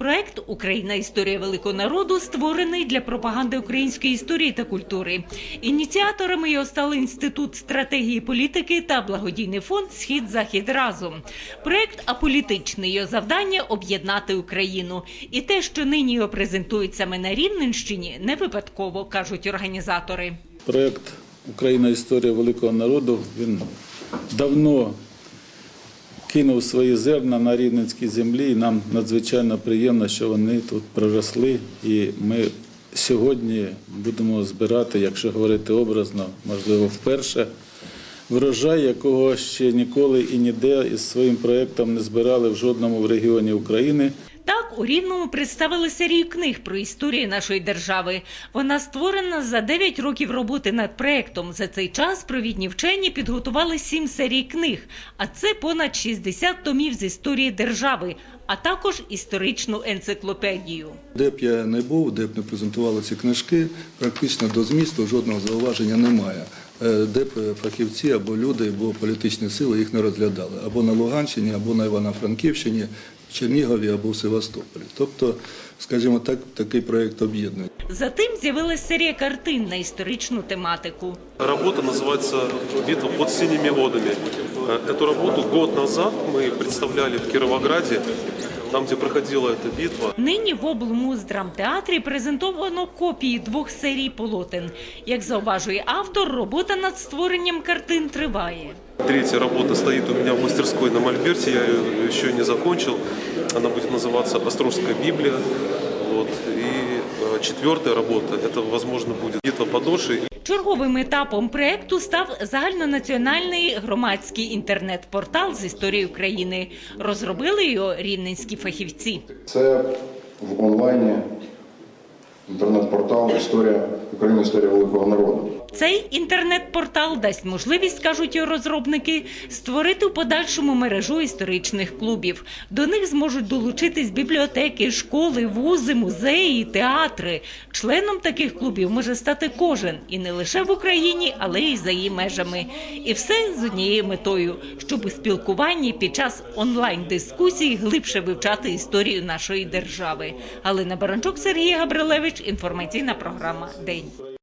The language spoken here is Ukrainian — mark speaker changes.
Speaker 1: Проект Україна історія великого народу створений для пропаганди української історії та культури. Ініціаторами його стали інститут стратегії політики та благодійний фонд Схід Захід разом. Проект аполітичний його завдання об'єднати Україну. І те, що нині його презентують саме на Рівненщині, не випадково кажуть організатори.
Speaker 2: Проєкт Україна історія великого народу він давно кинув свої зерна на рівненській землі, і нам надзвичайно приємно, що вони тут проросли. І ми сьогодні будемо збирати, якщо говорити образно, можливо, вперше. Врожай, якого ще ніколи і ніде із своїм проєктом не збирали в жодному регіоні України.
Speaker 1: У Рівному представили серію книг про історію нашої держави. Вона створена за 9 років роботи над проектом. За цей час провідні вчені підготували 7 серій книг, а це понад 60 томів з історії держави, а також історичну енциклопедію.
Speaker 3: Де б я не був, де б не презентували ці книжки, практично до змісту жодного зауваження немає. Е, Де б фахівці або люди, або політичні сили їх не розглядали або на Луганщині, або на Івано-Франківщині, в Чернігові або в Севастополі. Тобто, скажімо так, такий проєкт об'єднує.
Speaker 1: Затим з'явилася серія картин на історичну тематику.
Speaker 4: Работа называется «Битва под синими водами». Э, Эту работу год назад мы представляли в Кировограде, там, где проходила эта битва.
Speaker 1: Нині в облмуздрамтеатрі презентовано копії двох серій полотен. Як зауважує автор, робота над створенням картин триває.
Speaker 4: Третья работа стоит у меня в мастерской на Мольберте, я ее еще не закончил. Она будет называться «Острожская Библия». Вот. И э, четвертая работа, это, возможно, будет «Битва подоши».
Speaker 1: Черговим етапом проекту став загальнонаціональний громадський інтернет-портал з історії України. Розробили його рівненські фахівці.
Speaker 5: Це в онлайні інтернет-портал Історія України, історія великого народу.
Speaker 1: Цей інтернет-портал дасть можливість, кажуть розробники, створити в подальшому мережу історичних клубів. До них зможуть долучитись бібліотеки, школи, вузи, музеї, театри. Членом таких клубів може стати кожен, і не лише в Україні, але й за її межами. І все з однією метою, щоб у спілкуванні під час онлайн-дискусій глибше вивчати історію нашої держави. Галина Баранчук, Сергій Габрилевич. Інформаційна програма День.